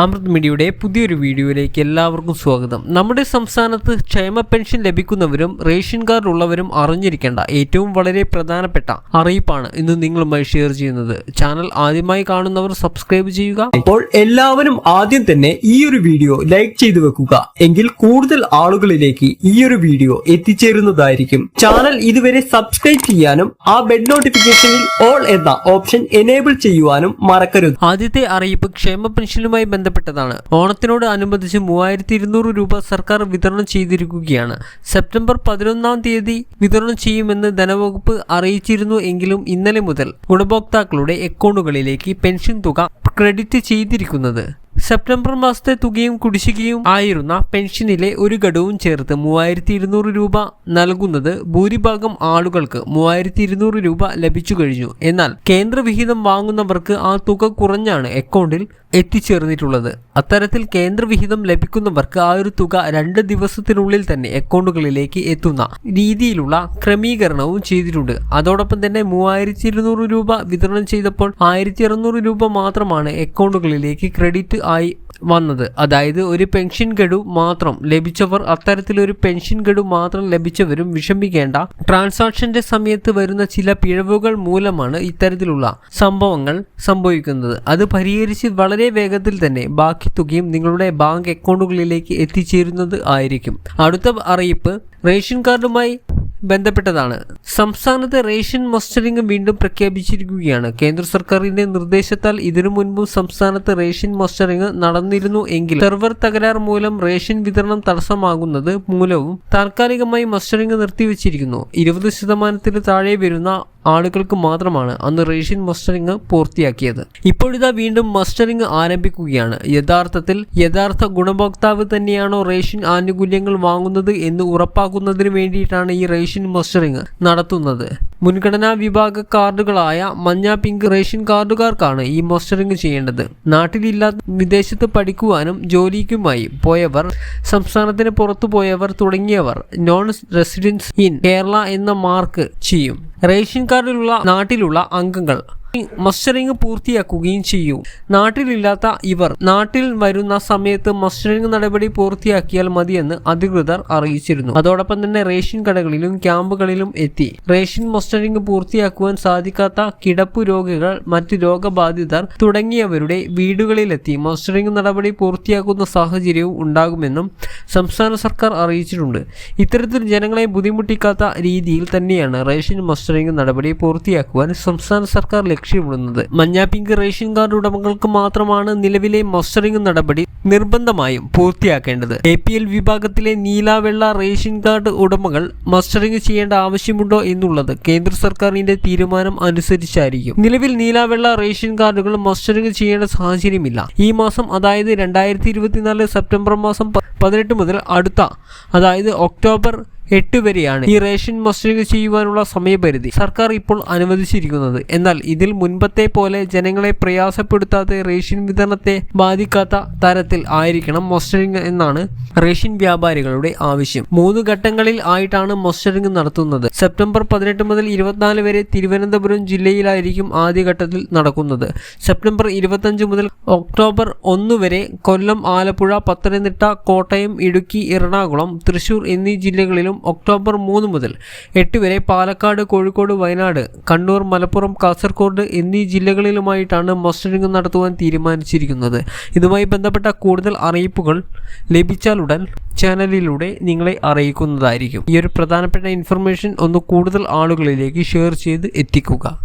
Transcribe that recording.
അമൃത് മീഡിയയുടെ പുതിയൊരു വീഡിയോയിലേക്ക് എല്ലാവർക്കും സ്വാഗതം. നമ്മുടെ സംസ്ഥാനത്ത് ക്ഷേമ പെൻഷൻ ലഭിക്കുന്നവരും റേഷൻ കാർഡ് ഉള്ളവരും അറിഞ്ഞിരിക്കേണ്ട ഏറ്റവും വളരെ പ്രധാനപ്പെട്ട അറിയിപ്പാണ് ഇന്ന് നിങ്ങളുമായി ഷെയർ ചെയ്യുന്നത്. ചാനൽ ആദ്യമായി കാണുന്നവർ സബ്സ്ക്രൈബ് ചെയ്യുക. അപ്പോൾ എല്ലാവരും ആദ്യം തന്നെ ഈ ഒരു വീഡിയോ ലൈക്ക് ചെയ്തു വെക്കുക. എങ്കിൽ കൂടുതൽ ആളുകളിലേക്ക് ഈ ഒരു വീഡിയോ എത്തിച്ചേരുന്നതായിരിക്കും. ചാനൽ ഇതുവരെ സബ്സ്ക്രൈബ് ചെയ്യാനും ആ ബെൽ നോട്ടിഫിക്കേഷനിൽ ഓൾ എന്ന ഓപ്ഷൻ എനേബിൾ ചെയ്യുവാനും മറക്കരുത്. ആദ്യത്തെ അറിയിപ്പ് ക്ഷേമ പെൻഷനുമായി ബന്ധപ്പെട്ടതാണ്. ഓണത്തിനോട് അനുബന്ധിച്ച് മൂവായിരത്തി ഇരുന്നൂറ് രൂപ സർക്കാർ വിതരണം ചെയ്തിരിക്കുകയാണ്. സെപ്റ്റംബർ പതിനൊന്നാം തീയതി വിതരണം ചെയ്യുമെന്ന് ധനവകുപ്പ് അറിയിച്ചിരുന്നു എങ്കിലും ഇന്നലെ മുതൽ ഗുണഭോക്താക്കളുടെ അക്കൗണ്ടുകളിലേക്ക് പെൻഷൻ തുക ക്രെഡിറ്റ് ചെയ്തിരിക്കുന്നത് സെപ്റ്റംബർ മാസത്തെ തുകയും കുടിശ്ശികയും ആയിരുന്ന പെൻഷനിലെ ഒരു ഘടവും ചേർത്ത് മൂവായിരത്തി ഇരുന്നൂറ് രൂപ നൽകുന്നത് ഭൂരിഭാഗം ആളുകൾക്ക് മൂവായിരത്തി ഇരുന്നൂറ് രൂപ ലഭിച്ചു കഴിഞ്ഞു. എന്നാൽ കേന്ദ്രവിഹിതം വാങ്ങുന്നവർക്ക് ആ തുക കുറഞ്ഞാണ് അക്കൗണ്ടിൽ എത്തിച്ചേർന്നിട്ടുള്ളത്. അത്തരത്തിൽ കേന്ദ്രവിഹിതം ലഭിക്കുന്നവർക്ക് ആ ഒരു തുക രണ്ട് ദിവസത്തിനുള്ളിൽ തന്നെ അക്കൗണ്ടുകളിലേക്ക് എത്തുന്ന രീതിയിലുള്ള ക്രമീകരണവും ചെയ്തിട്ടുണ്ട്. അതോടൊപ്പം തന്നെ മൂവായിരത്തി രൂപ വിതരണം ചെയ്തപ്പോൾ ആയിരത്തി രൂപ മാത്രമാണ് അക്കൗണ്ടുകളിലേക്ക് ക്രെഡിറ്റ് ആയി വന്നത്. അതായത് ഒരു പെൻഷൻ ഗഡു മാത്രം ലഭിച്ചവർ അത്തരത്തിലൊരു പെൻഷൻ ഗഡു മാത്രം ലഭിച്ചവരും വിഷമിക്കേണ്ട. ട്രാൻസാക്ഷന്റെ സമയത്ത് വരുന്ന ചില പിഴവുകൾ മൂലമാണ് ഇത്തരത്തിലുള്ള സംഭവങ്ങൾ സംഭവിക്കുന്നത്. അത് പരിഹരിച്ച് വളരെ വേഗത്തിൽ തന്നെ ബാക്കി തുകയും നിങ്ങളുടെ ബാങ്ക് അക്കൗണ്ടുകളിലേക്ക് എത്തിച്ചേരുന്നത് ആയിരിക്കും. അടുത്ത അറിയിപ്പ്. റേഷൻ കാർഡുമായി ബന്ധപ്പെട്ടതാണ്. സംസ്ഥാനത്ത് റേഷൻ മസ്റ്ററിംഗ് വീണ്ടും പ്രഖ്യാപിച്ചിരിക്കുകയാണ്. കേന്ദ്ര സർക്കാരിന്റെ നിർദ്ദേശത്താൽ ഇതിനു മുൻപും സംസ്ഥാനത്ത് റേഷൻ മസ്റ്ററിംഗ് നടന്നിരുന്നു എങ്കിൽ സെർവർ തകരാർ മൂലം റേഷൻ വിതരണം തടസ്സമാകുന്നത് മൂലവും താൽക്കാലികമായി മസ്റ്ററിംഗ് നിർത്തിവച്ചിരിക്കുന്നു. ഇരുപത് ശതമാനത്തിന് താഴെ വരുന്ന ആളുകൾക്ക് മാത്രമാണ് അന്ന് റേഷൻ മസ്റ്ററിംഗ് പൂർത്തിയാക്കിയത്. ഇപ്പോഴിതാ വീണ്ടും മസ്റ്ററിംഗ് ആരംഭിക്കുകയാണ്. യഥാർത്ഥത്തിൽ യഥാർത്ഥ ഗുണഭോക്താവ് തന്നെയാണോ റേഷൻ ആനുകൂല്യങ്ങൾ വാങ്ങുന്നത് എന്ന് ഉറപ്പാക്കുന്നതിന് വേണ്ടിയിട്ടാണ് ഈ റേഷൻ മസ്റ്ററിംഗ് നടത്തുന്നത്. മുൻഗണനാ വിഭാഗ കാർഡുകളായ മഞ്ഞ പിങ്ക് റേഷൻ കാർഡുകാർക്കാണ് ഈ മോസ്റ്ററിംഗ് ചെയ്യേണ്ടത്. നാട്ടിലില്ലാത്ത വിദേശത്ത് പഠിക്കുവാനും ജോലിക്കുമായി പോയവർ സംസ്ഥാനത്തിന് പുറത്തു പോയവർ തുടങ്ങിയവർ നോൺ റെസിഡൻസ് ഇൻ കേരള എന്ന മാർക്ക് ചെയ്യും. റേഷൻ കാർഡിലുള്ള നാട്ടിലുള്ള അംഗങ്ങൾ മസ്റ്ററിംഗ് പൂർത്തിയാക്കുകയും ചെയ്യും. നാട്ടിലില്ലാത്ത ഇവർ നാട്ടിൽ വരുന്ന സമയത്ത് മസ്റ്ററിംഗ് നടപടി പൂർത്തിയാക്കിയാൽ മതിയെന്ന് അധികൃതർ അറിയിച്ചിരുന്നു. അതോടൊപ്പം തന്നെ റേഷൻ കടകളിലും ക്യാമ്പുകളിലും എത്തി. റേഷൻ മസ്റ്ററിംഗ് പൂർത്തിയാക്കുവാൻ സാധിക്കാത്ത കിടപ്പു രോഗികൾ മറ്റ് രോഗബാധിതർ തുടങ്ങിയവരുടെ വീടുകളിലെത്തി മസ്റ്ററിംഗ് നടപടി പൂർത്തിയാക്കുന്ന സാഹചര്യവും ഉണ്ടാകുമെന്നും സംസ്ഥാന സർക്കാർ അറിയിച്ചിട്ടുണ്ട്. ഇത്തരത്തിൽ ജനങ്ങളെ ബുദ്ധിമുട്ടിക്കാത്ത രീതിയിൽ തന്നെയാണ് റേഷൻ മസ്റ്ററിംഗ് നടപടി പൂർത്തിയാക്കുവാൻ സംസ്ഥാന സർക്കാർ ലക്ഷ്യമിടുന്നത് മഞ്ഞ പിങ്ക് റേഷൻ കാർഡ് ഉടമകൾക്ക് മാത്രമാണ് നിലവിലെ മസ്റ്ററിംഗ് നടപടി നിർബന്ധമായും പൂർത്തിയാക്കേണ്ടത്. എ പി എൽ വിഭാഗത്തിലെ നീല വെള്ള റേഷൻ കാർഡ് ഉടമകൾ മസ്റ്ററിംഗ് ചെയ്യേണ്ട ആവശ്യമുണ്ടോ എന്നുള്ളത് കേന്ദ്ര സർക്കാരിന്റെ തീരുമാനം അനുസരിച്ചായിരിക്കും. നിലവിൽ നീല വെള്ള റേഷൻ കാർഡുകൾ മസ്റ്ററിംഗ് ചെയ്യേണ്ട സാഹചര്യമില്ല. ഈ മാസം അതായത് രണ്ടായിരത്തി സെപ്റ്റംബർ മാസം പതിനെട്ട് മുതൽ അടുത്ത അതായത് ഒക്ടോബർ എട്ട് വരെയാണ് ഈ റേഷൻ മസ്റ്ററിംഗ് ചെയ്യുവാനുള്ള സമയപരിധി. സർക്കാർ ഇപ്പോൾ അനുവദിച്ചിരിക്കുന്നത്. എന്നാൽ ഇതിൽ മുൻപത്തെ പോലെ ജനങ്ങളെ പ്രയാസപ്പെടുത്താതെ റേഷൻ വിതരണത്തെ ബാധിക്കാത്ത തരത്തിൽ ആയിരിക്കണം മസ്റ്ററിംഗ് എന്നാണ് റേഷൻ വ്യാപാരികളുടെ ആവശ്യം. മൂന്ന് ഘട്ടങ്ങളിൽ ആയിട്ടാണ് മസ്റ്ററിംഗ് നടത്തുന്നത്. സെപ്റ്റംബർ പതിനെട്ട് മുതൽ ഇരുപത്തിനാല് വരെ തിരുവനന്തപുരം ജില്ലയിലായിരിക്കും ആദ്യഘട്ടത്തിൽ നടക്കുന്നത്. സെപ്റ്റംബർ ഇരുപത്തഞ്ച് മുതൽ ഒക്ടോബർ ഒന്ന് വരെ കൊല്ലം ആലപ്പുഴ പത്തനംതിട്ട കോട്ടയം ഇടുക്കി എറണാകുളം തൃശൂർ എന്നീ ജില്ലകളിലും ഒക്ടോബർ മൂന്ന് മുതൽ എട്ട് വരെ പാലക്കാട് കോഴിക്കോട് വയനാട് കണ്ണൂർ മലപ്പുറം കാസർഗോഡ് എന്നീ ജില്ലകളിലുമായിട്ടാണ് മസ്റ്ററിംഗ് നടത്തുവാൻ തീരുമാനിച്ചിരിക്കുന്നത്. ഇതുമായി ബന്ധപ്പെട്ട കൂടുതൽ അറിയിപ്പുകൾ ലഭിച്ചാലുടൻ ചാനലിലൂടെ നിങ്ങളെ അറിയിക്കുന്നതായിരിക്കും. ഈ ഒരു പ്രധാനപ്പെട്ട ഇൻഫർമേഷൻ ഒന്ന് കൂടുതൽ ആളുകളിലേക്ക് ഷെയർ ചെയ്ത് എത്തിക്കുക.